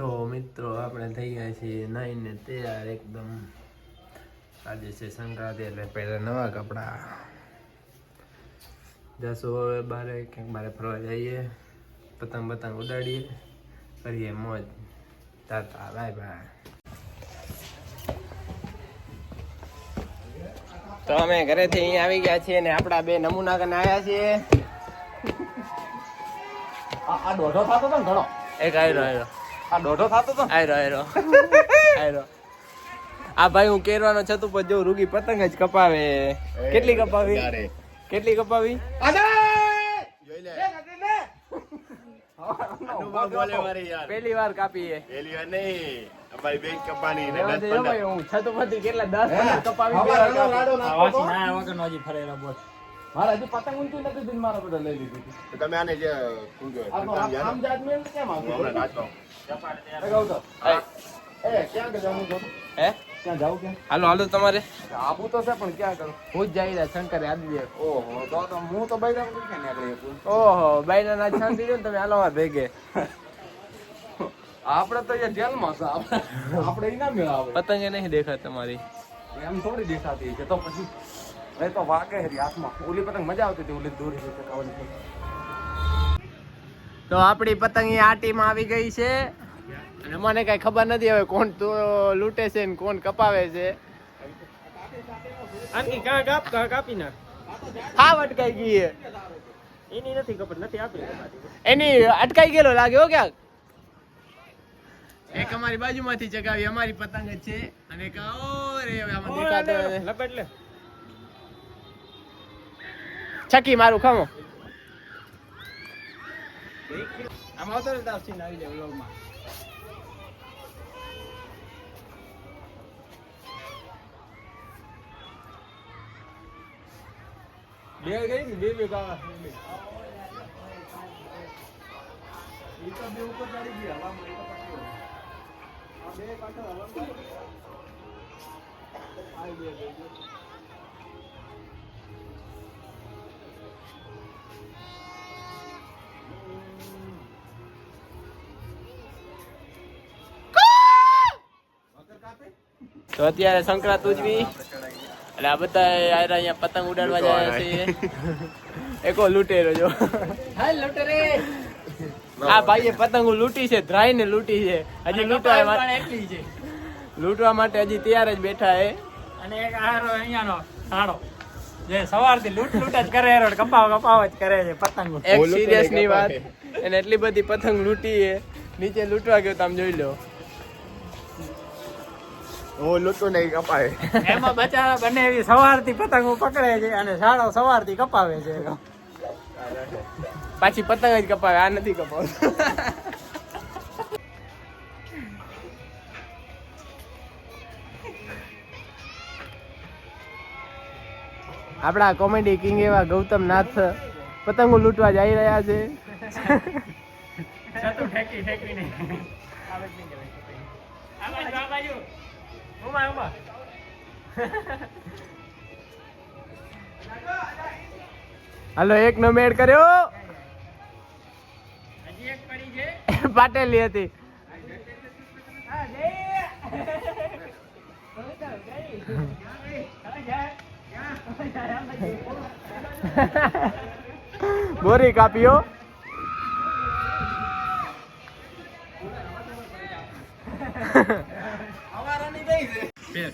તો મિત્રો આપણે થઈ ગયા છીએ નાઈને તૈયાર એકદમ. આજે છે સંક્રાંતિ એટલે પહેલાં નવા કપડાં. જશું હવે બારે ક્યાંક બારે ફરવા જઈએ. પતંગ પતંગ ઉડાડીએ. કરીએ મોજ. Tata bye bye. તો અમે ઘરેથી અહીંયા આવી ગયા છીએ ને આપણા બે નમૂના કરીને આવ્યા છીએ. આ દોઢો થતો હતો ને ઘણો? એક આવ્યો આયરો આ દોઢો થતો તો? આયરો આયરો. આયરો. આ ભાઈ હું કેરવાનો છતું પર જો રૂગી પતંગ જ કપાવે. કેટલી કપાવી? કેટલી કપાવી? જોઈ લે અનુભવ બોલે મારી યાર વાર કાપીએ પેલી વાર નહીં અમારી બેન કપાણી ને દસ પંદર હું છતું કેટલા દસ પંદર કપાવી ના વગર વાર ફરેલા કાપી. મારે હજી પતંગ ઊંચી નથી દીધી, મારા બધા લઈ લીધી તો તમે આને જે આમ- જાત મેં કેમ આવું? હમણાં નાચો એ તો. એ, ક્યાં જવાનું છો? હે? ક્યાં જાવું ક્યાં? હાલો હાલો તમારે. આબુ તો છે પણ ક્યાં કરું? હું જ જઈ રહ્યા શંકરે આપી દે ઓહો તો તો હું તો બૈરા વગર ક્યાં નીકળી? ઓહો બાઈના ના શાંતિ તમે હાલો ભેગે. આપણે તો અહીંયા જેલમાં છે આપણે આપણે ઈ ના આવે નહીં દેખાત તમારી. એમ થોડી દેખાતી છે તો પછી એ તો વાગે હરી હાથમાં. ઓલી પતંગ મજા આવતી હતી ઓલી દોરી રીતે તો આપણી પતંગ આ આટીમાં આવી ગઈ છે. અને મને કઈ ખબર નથી હવે કોણ તો લૂંટે છે ને કોણ કપાવે છે. આનકી કાં કાપ કાં કાપી ના હા અટકાઈ ગઈ છે. એની નથી ખબર નથી આપી. એની અટકાઈ ગયેલો લાગ્યો ક્યાંક. એક અમારી બાજુમાંથી ચગાવી અમારી પતંગ જ છે. અને ઓ રે હવે આમાં દેખાતો લપેટ લે. છકી મારું ખમો આમ આવતો ને સીન આવી જાય વ્લોગમાં બે ગઈ ને બે બે ગાવા ઈ તો બે ઉપર ચડી ગયા હવામાં ઈ તો પકડી આ બે પાછળ હવામાં આવી બે તો અત્યારે સંક્રાંત ઉજવી. એટલે આ બધા આયરા અહીંયા પતંગ ઉડાડવા જાય છે. એકો લૂંટેરો જો. આ ભાઈએ પતંગો લૂંટી છે ધ્રાઈ ને લૂંટી છે. હજી લૂંટવા માટે એટલી છે. લૂંટવા માટે હજી તૈયાર જ બેઠા હે અને એક આરો અહીંયાનો સાડો જે સવારથી લૂંટ લૂંટ જ કરે એરો કપાવ કપાવ જ કરે છે પતંગો. એક બોલો સિરિયસની વાત. એને એટલી બધી પતંગ લૂંટી હે નીચે લૂંટવા ગયો તમે જોઈ લો. હું લૂંટું નહીં કપાવે એમાં બચારા બંને એવી સવારથી પતંગો પકડે છે અને સાડો સવારથી કપાવે છે. પાછી પતંગ જ કપાવે આ નથી કપાવતો. આપણા કોમેડી કિંગ એવા ગૌતમ નાથ પતંગો લૂંટવા જઈ રહ્યા છે. ઠેકી ઠેકીને. આ ઉમા, ઉમા. હાલો એક નો મેળ કર્યો. પાટેલી હતી. બોરી કાપ્યો 变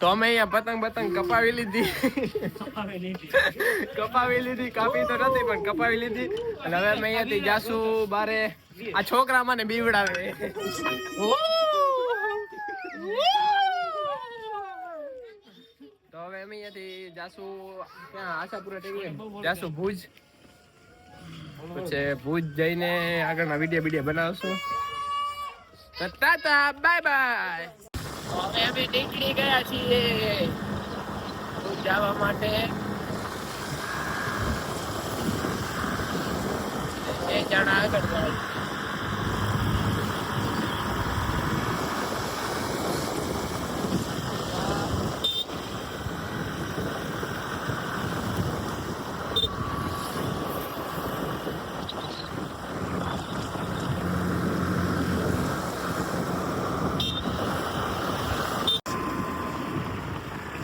તો અમે અહીંયા પતંગ પતંગ કપાવી લીધી. કપાવી લીધી, કાપી તો નથી, પણ કપાવી લીધી. અને હવે અમે અહીંયાથી જાશું બારે. આ છોકરા મને બીવડાવે. તો હવે અમે અહીંયાથી જાશું ક્યાં? આશાપુરા ટેકરી જાશું ભુજ. પછી ભુજ જઈને આગળના વીડિયો વીડિયો બનાવશું. Tata, bye bye. હવે અમે નીકળી ગયા છીએ જવા માટે. બે મહેસાણા આગળ જાય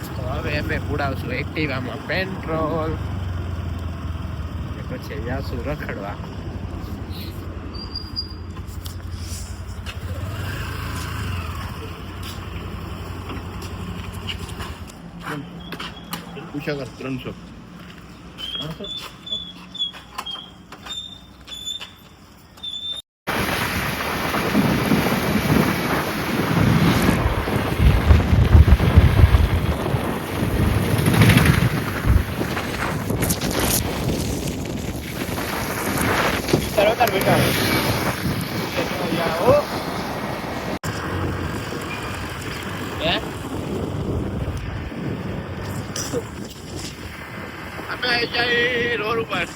તો હવે અમે પુડાવશું એક્ટિવામાં પેટ્રોલ પછી જાસુ રખડવા પૂછા કર ત્રણસો તરત બેટા હે અમે જાય રોડ ઉપર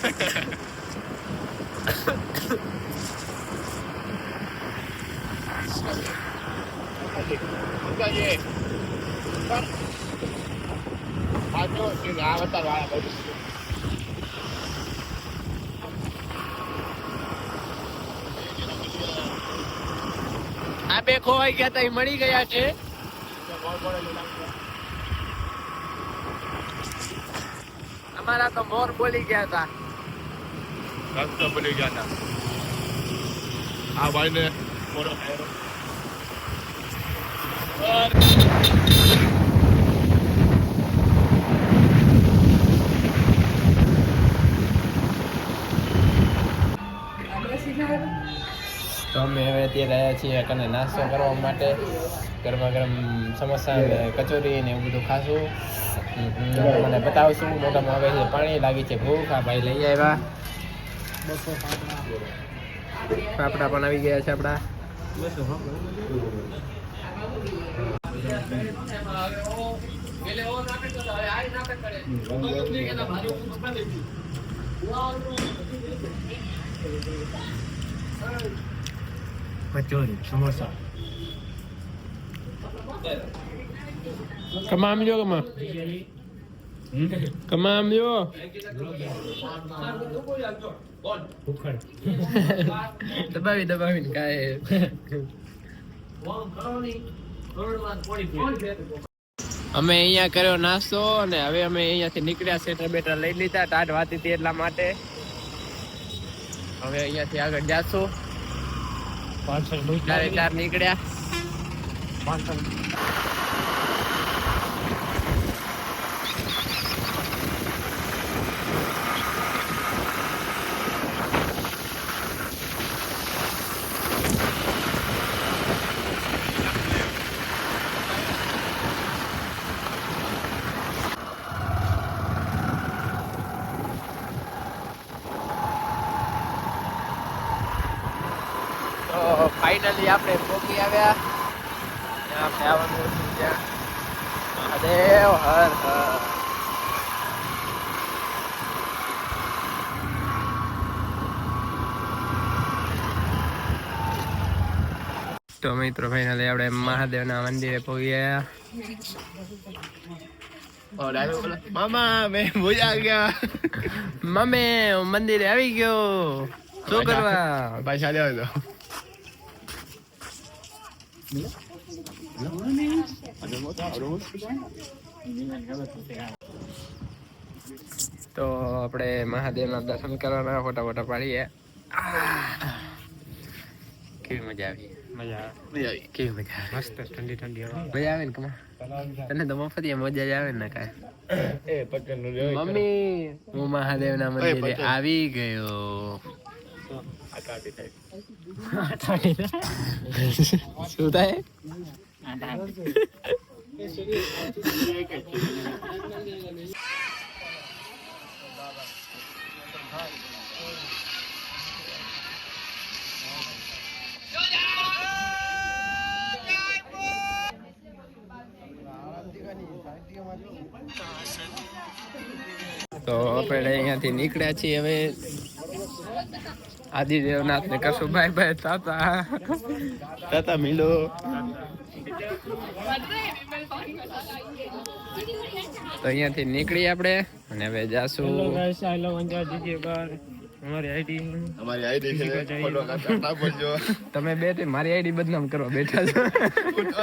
આ બે ખોવાઈ ગયા તા મળી ગયા છે. અમારા તો મોર બોલી ગયા હતા. રસ્તો બની ગયા હતા. આ ભાઈને મોરો ખાયરો. તો અમે હવે અત્યારે આવ્યા છીએ કને નાસ્તો કરવા માટે? ગરમા ગરમ સમોસા ને કચોરી ને એવું બધું ખાશું. મને બતાવશું મોઢામાં આવે છે પાણી લાગી છે ભૂખ. આ ભાઈ લઈ આવ્યા. પાપડા પણ આવી ગયા છે આપણા. કચોરી સમોસા. કમા કમામ લ્યો ભૂખડ દબાવી દબાવીને કાંઈ અમે અહીંયા કર્યો નાસ્તો અને હવે અમે અહીંયાથી નીકળ્યા સેટર બેટર લઈ લીધા ટાટ વાતી હતી એટલા માટે. હવે અહીંયાથી આગળ જાશું. ચારે ચાર નીકળ્યા. પાર્સલ તો ફાઇનલી આપણે પહોંચી આવ્યા ત્યાં આપણે આવવાનું હતું ત્યાં મહાદેવ હર હર તો મિત્રો ફાઇનલી આપણે મહાદેવના મંદિરે પહોંચી મામા મેં ભૂજા ગયા. મમ્મી મંદિરે આવી ગયો. શું કરવા? પૈસા લેવા દો તો આપણે મહાદેવના દર્શન કરવાના ફોટા ફોટા પાડીએ કેવી મજા આવી. મજા આવે કેવી મજા આવી મસ્ત ઠંડી ઠંડી હવા મજા આવે ને કમા તને તો મફત મજા જ આવે ને કાંઈ એ પકડનું મમ્મી હું મહાદેવના મંદિરે પટેલ. આવી ગયો શું થાય તો આપણે અહીંયાથી નીકળ્યા છીએ હવે. આદિ દેવનાથ ને કરશું બાય બાય તાતા. તાતા મિલો તો અહીંયાથી નીકળી આપણે અને હવે જાશું. અમારી આઈડી અમારી આઈડી છે. ફોલો કરતા ના. બોલજો તમે બે તે મારી આઈડી બદનામ કરવા બેઠા છો.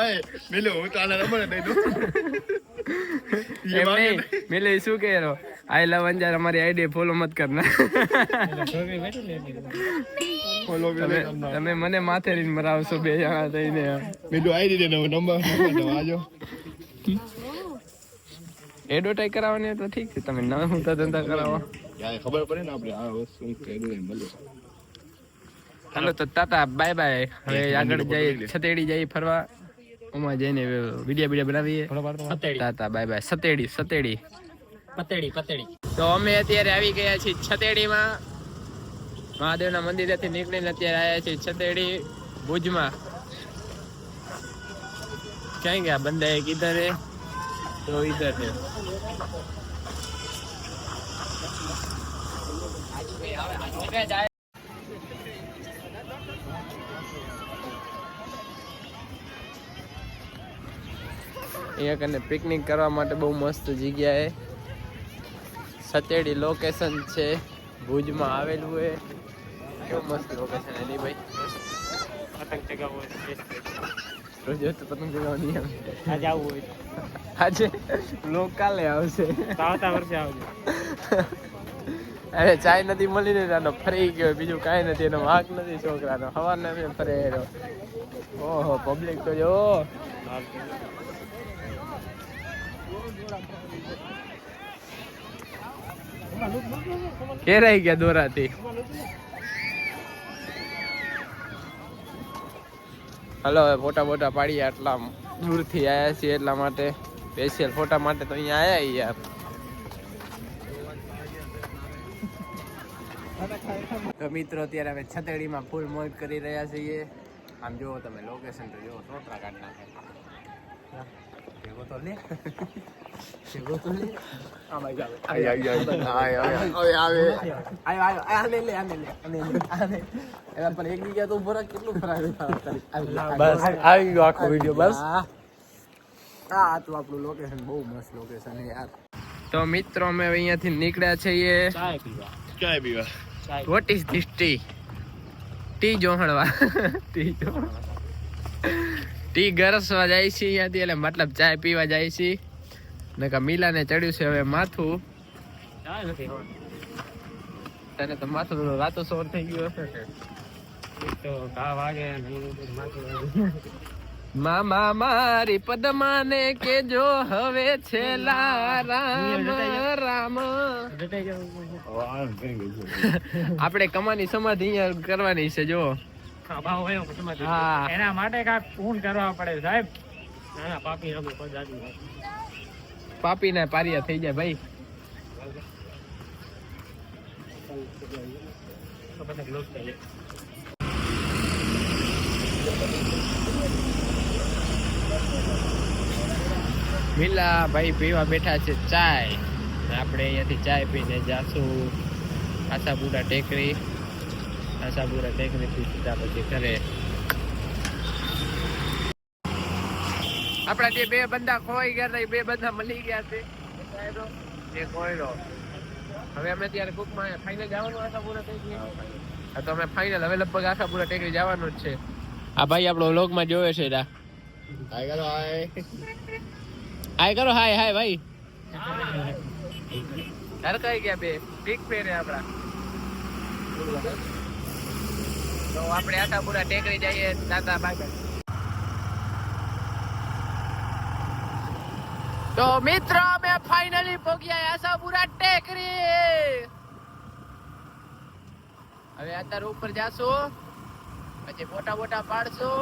ઓય મેલે હું તો આને રમણ દઈ દઉં. એમને મેલે શું કહે? રો આઈ લવ અંજાર અમારી આઈડી ફોલો મત કરના ફોલો તમે તમે મને માથે લઈને મરાવશો બે જણા થઈને. મિલો આઈડી દે નંબર નંબર આજો એડવર્ટાઈઝ કરાવવાની તો ઠીક છે. તમે ના હું ધંધા કરાવો. યાર ખબર પડે ને આપણે આ વસ્તુ કહેલું એમ ભલે હાલો તો તાતા બાય બાય હવે આગળ જઈએ છતેડી જઈએ ફરવા. ઉમાં જઈને વીડિયો વીડિયો બનાવીએ. તાતા બાય બાય સતેડી સતેડી પતેડી પતેડી. તો અમે અત્યારે આવી ગયા છીએ છતેડીમાં. મહાદેવના મંદિરેથી નીકળીને અત્યારે આવ્યા છીએ છતેડી ભુજમાં. ક્યાં ગયા? બંદાએ કીધા રે? તો ઈધર હે અહીંયા કને પિકનિક કરવા માટે બહુ મસ્ત જગ્યાએ સતેડી લોકેશન છે. ભુજમાં આવેલું એ. કેવું મસ્ત લોકેશન એની ભાઈ. પતંગ ચગાવવો રોજ તો પતંગ ચગાવવાની આજે આવવું હોય આજે? લોક કાલે આવશે. આવતા વર્ષે આવજો. અરે ચાય નથી મળી ને એનો ફરી ગયો. બીજું કાંઈ નથી. એનો વાંક નથી છોકરાનો. સવારને એમ ફરે એનો ઓહો પબ્લિક તો જો. કેરાઈ ગયા દોરાથી? હલો, હવે ફોટા બોટા પાડીએ આટલા દૂરથી આવ્યા છીએ એટલા માટે. સ્પેશિયલ ફોટા માટે તો અહીંયા આવ્યા યાર. તો મિત્રો અત્યારે અમે છતેડીમાં ફૂલ મોજ કરી રહ્યા છીએ. આમ જુઓ તમે લોકેશન તો જુઓ ટોટરા કાઢ નાખે ભેગો તો લે. ભેગો તો લે. આમાં જાવ આય આય આય. આય આય આવે. આયો આયો. આને લે આને લે આને લે પણ એક જગ્યા તો ઊભો રાખ કેટલું ફરાવે બસ આવી. ગયો આખો વીડિયો બસ. આ તો આપણું લોકેશન બહુ મસ્ત લોકેશન યાર. તો મિત્રો અમે અહીંયાથી નીકળ્યા છીએ. ચાય પીવા. ચાય પીવા. What is this tea tea જોહણવા. Tea tea ગરસવા જાય છે અહીંયાથી એટલે મતલબ ચાય પીવા જાય છે. નકા મીલાને ચડ્યું છે હવે માથું. તને તો માથું રાતો સોર થઈ ગયું હશે. તો ઘા વાગે ને માથું. મામા મારી પદમાને કેજો હવે છેલ્લા રામ રામ. આપણે કમાની સમાધિ અહીંયા કરવાની છે જો એના માટે કાંઈક ફોન કરવા પડે સાહેબ. પાપી પાપી ને પારિયા થઈ જાય ભાઈ. Thank you. મિલા ભાઈ પીવા બેઠા છે ચાય. આપણે અહીંયાથી ચાય પીને જાશું. આશાપુરા ટેકરી. આશાપુરા ટેકરીથી સીધા પછી ઘરે. આપણા જે બે બંદા ખોઈ ગયા હતા, એ બે બંદા મળી ગયા છે. એ કોયરો હવે અમે ત્યારે કુકમાં ફાઇનલ જવાનું આશાપુરા ટેકરી. તો અમે ફાઇનલ હવે લગભગ આશાપુરા ટેકરી જવાનું જ છે. આ ભાઈ આપણો વ્લોગમાં જોવે છે રા. આય કરો હાય હાય કરો હાય હાય ભાઈ ઘર કઈ ગયા બે? પીક પહેરે આપડા. તો આપણે આશાપુરા ટેકરી જઈએ દાદા બાગા. તો મિત્ર અમે ફાઇનલી પહોંચ્યા આશાપુરા ટેકરી. હવે અત્યારે ઉપર જાશું પછી ફોટા બોટા પાડશું.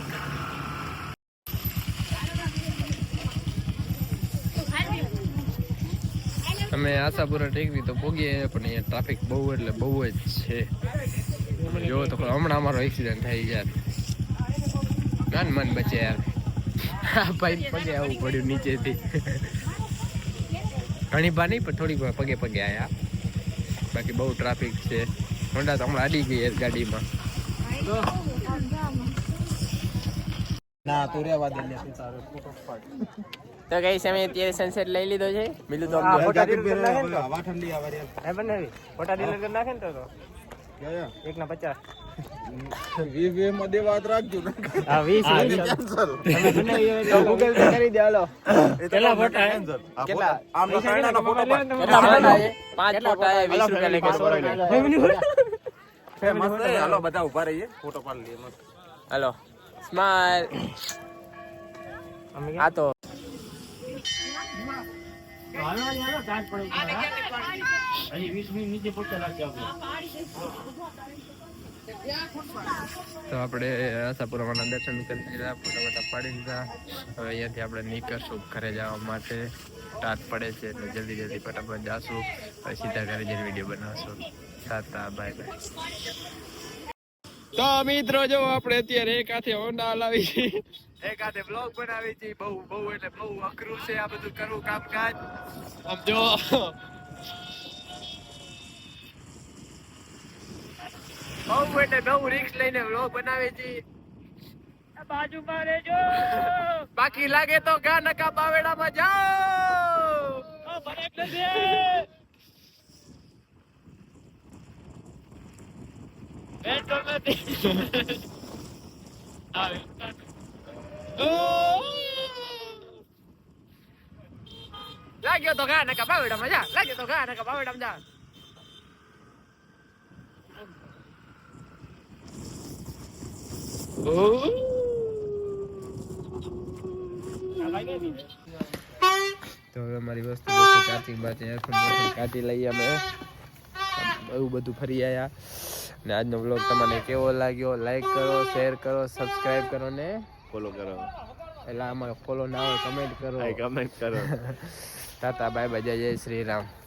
અમે આશાપુરા ટેકરી તો પોગીએ, પણ અહીંયા ટ્રાફિક બહુ એટલે બહુ જ છે. જો તો હમણાં અમારો એક્સિડન્ટ થઈ યાર નાન મન બચે યાર. ભાઈ પગે આવું પડ્યું નીચેથી. ઘણી બા નહીં, પણ થોડીક વાર પગે પગે આયા. બાકી બહુ ટ્રાફિક છે. હોન્ડા તો હમણાં અડી ગઈ ગાડીમાં. ના, તો રેવા દે, લે તું ફોટો પાડ તો કઈ સમય અત્યારે સનસેટ લઈ લીધો છે? મિલુ તો આ ફોટા delete કરી નાખે ને તો. હવા ઠંડી આવે રે હે બને ફોટા ડિલીટ કરી નાખે ને તો તો? એક ના પચાસ. વી વી માં દેવાત રાખજો. હા વીસ ગૂગલ પે કરી દે હાલો. કેટલા ફોટા કેટલા? આમ તો સાઈડના ફોટો પાડ. કેટલા ફોટા? પાંચ ફોટા વીસ રૂપિયા લેખે સો રૂપિયા એ મસ્ત છે. હાલો બધા ઊભા રહીએ. ફોટો પાડી લઈએ હાલો. સ્માઈલ આ તો તો આપણે આશાપુરામાં દર્શન કરી લીધા, ફોટા ફોટા પાડી દીધા હવે અહીંયાથી આપણે નીકળશું ઘરે જવા માટે. રાત પડે છે એટલે જલ્દી જલ્દી ફટાફટ જાશું. સીધા ઘરે જઈને વીડિયો બનાવશું. સાતા બાય બાય. તો મિત્રો જો આપણે અત્યારે એક હાથે હોન્ડા હલાવી છે. એક હાથે બ્લોગ બનાવી છે બહુ બહુ એટલે બહુ અઘરું છે આ બધું કરવું કામકાજ. સમજો બહુ એટલે બહુ રિક્સ લઈને બ્લોગ બનાવે છે. બાજુમાં રહેજો બાકી લાગે તો ગા નકા બાવેડામાં જાઓ આ બરેક નથી. પેટ્રોલ નથી. લાગ્યો તો ગા નકા બાવેડામાં મજા લાગ્યો તો ગા નકા બાવેડામાં જા આ ને? તો હવે અમારી વસ્તુ કાચી બાચી એરફોન લઈએ અમે એવું બધું ફરી આયા. ને આજનો બ્લોગ તમને કેવો લાગ્યો? લાઈક કરો શેર કરો સબસ્ક્રાઇબ કરો ને ફોલો કરો. એટલે આમાં ફોલો ના હોય કમેન્ટ કરો. કમેન્ટ કરો. તાતા બાય બાય જય શ્રી રામ.